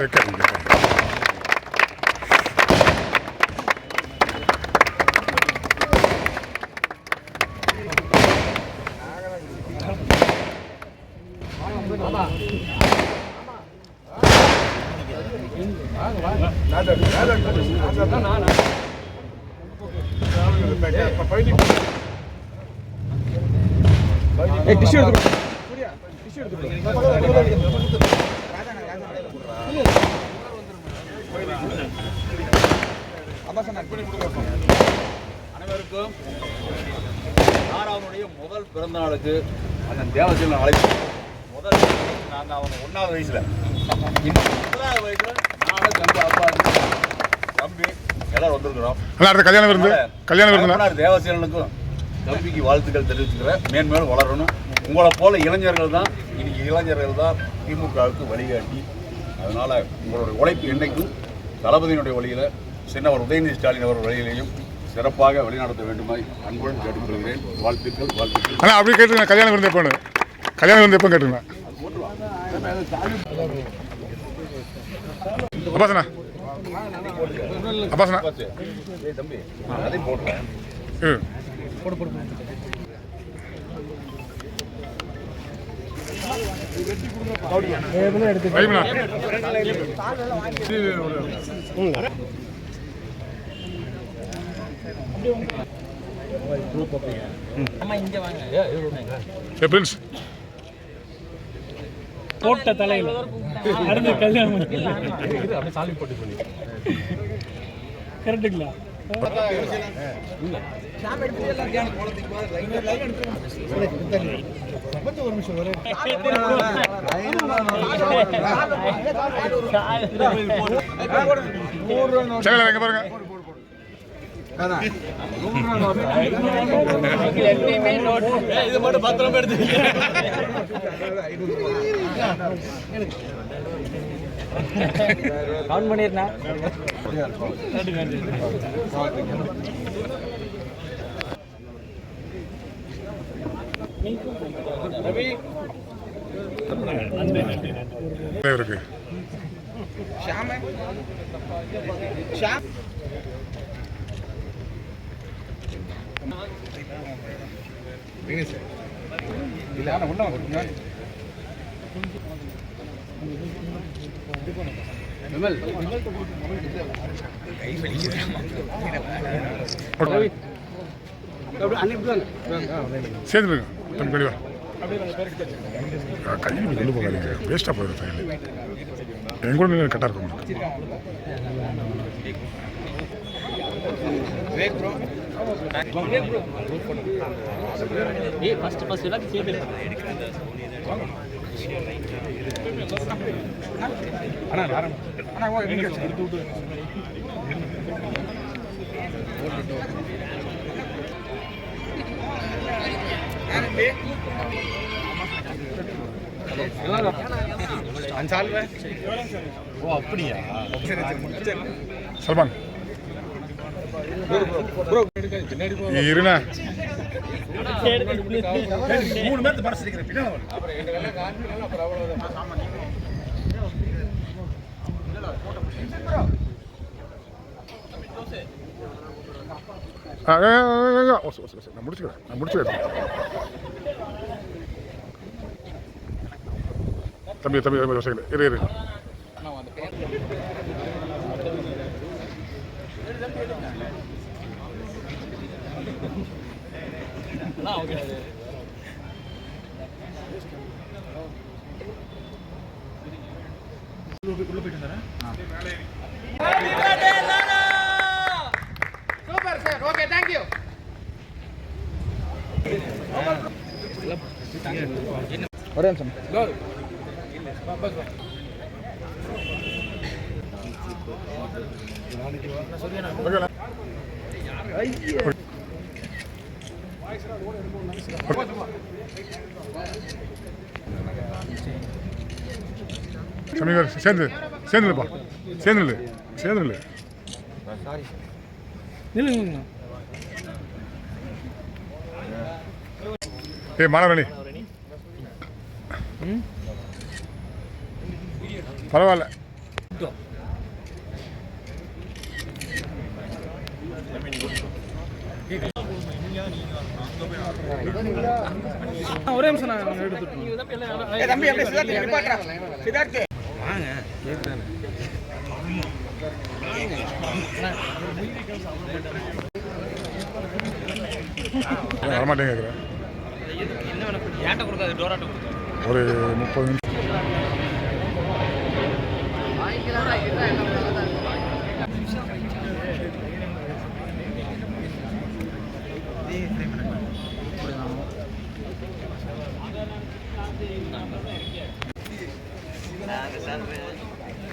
உள்ள வைக்காதீங்க அனைவருக்கும் ஆறாவனுடைய முதல் பிறந்த நாளுக்கு அண்ணன் தேவசீலன் அழைப்பு. முதல் நாங்கள் அவன் ஒன்றாவது வயசில். முதலாவது வயசில் நானும் தம்பி அப்பா தம்பி எல்லாரும் வந்திருக்கிறோம். அடுத்த கல்யாணம் விருந்து? கல்யாணம் தகப்பனார் தேவசீலனுக்கும் தம்பிக்கு வாழ்த்துக்கள் தெரிவிச்சுக்கிறேன். மேன்மேலும் வளரணும். உங்களை போல இளைஞர்கள் தான் இன்னைக்கு இளைஞர்கள் தான் திமுகவுக்கு வழிகாட்டி. அதனால் உங்களுடைய உழைப்பு என்னைக்கும் தளபதியினுடைய வழியில் சின்னவர் உதயநிதி ஸ்டாலின் அவர் வழியிலையும் சிறப்பாக வழிநடத்த வேண்டுமாய் அன்புடன் கேட்டுக்கொள்கிறேன். வாழ்த்துக்கள் வாழ்த்துக்கள். அண்ணா அப்படியே கேட்டுங்க கல்யாணம் விருந்து எப்போன்னு? கல்யாணம் விருந்து எப்போ கேட்டுங்க அப்பாசண்ணா ஏய் தம்பி அதையும் ஏ பிரின்ஸ். போட்ட தலையில. அடுத்த கல்யாணம் கரெக்டுங்களா? பாருங்க. இது மட்டும் பத்திரமா எடுத்து கவுண்ட் பண்ணிருந்தா இருக்கு சேர்ந்துருங்க. தம் கழிவா கல்வி கொண்டு போகாதீங்க. வேஸ்ட்டாக போயிடும் ஃபைல் என் கூட நின்று கரெக்டாக இருக்கும் ஏய் ஃபர்ஸ்ட் ஃபர்ஸ்ட் எல்லாம் சேர்த்து ஆ, ஆ, ஓ, சரி, இருண்ணா. மூணு பேர்த்து பரிசு இருக்கிறேன் நான் முடிச்சுக்கிறேன். நான் முடிச்சுக்கிறேன். தம்பி தம்பி தம்பி உள்ள போயிட்டு இருந்தாரா சூப்பர் சார் ஓகே தேங்க்யூ ஒரே நிமிஷம். சமீகர் சேர்ந்து சேர்ந்துருப்பா சேர்ந்துரு சேர்ந்துரு நில்லுங்க ஏய் மாணவரணி பரவாயில்ல. ஒரே நிமிஷம் நான் எடுத்துட்டு தம்பி அப்படியே வரமாட்டேங்க கேட்குறேன் ஒரு முப்பது நிமிஷம்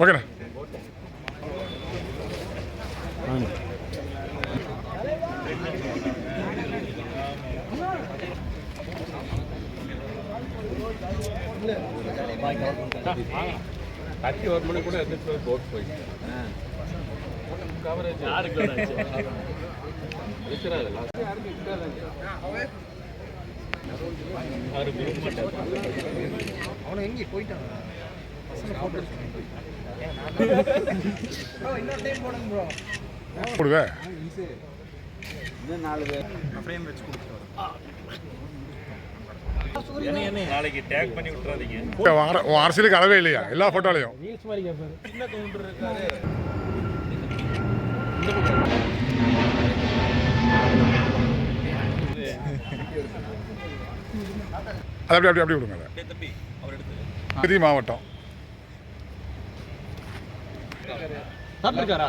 ஓகேண்ணா யாருக்கு வராச்சு? அவரு விரும்ப மாட்டாரு. அவனை எங்கே போயிட்டான் இன்னொரு டைம் போடுங்க. ப்ரோ கொடுங்க நாளைக்கு டேக் பண்ணி அரசியலுக்கு அளவே இல்லையா எல்லா ஃபோட்டோலையும் ரீல்ஸ் அது அப்படி அப்படி அப்படி விடுங்க. கிருதி மாவட்டம். சாப்பிட்டுருக்காரா.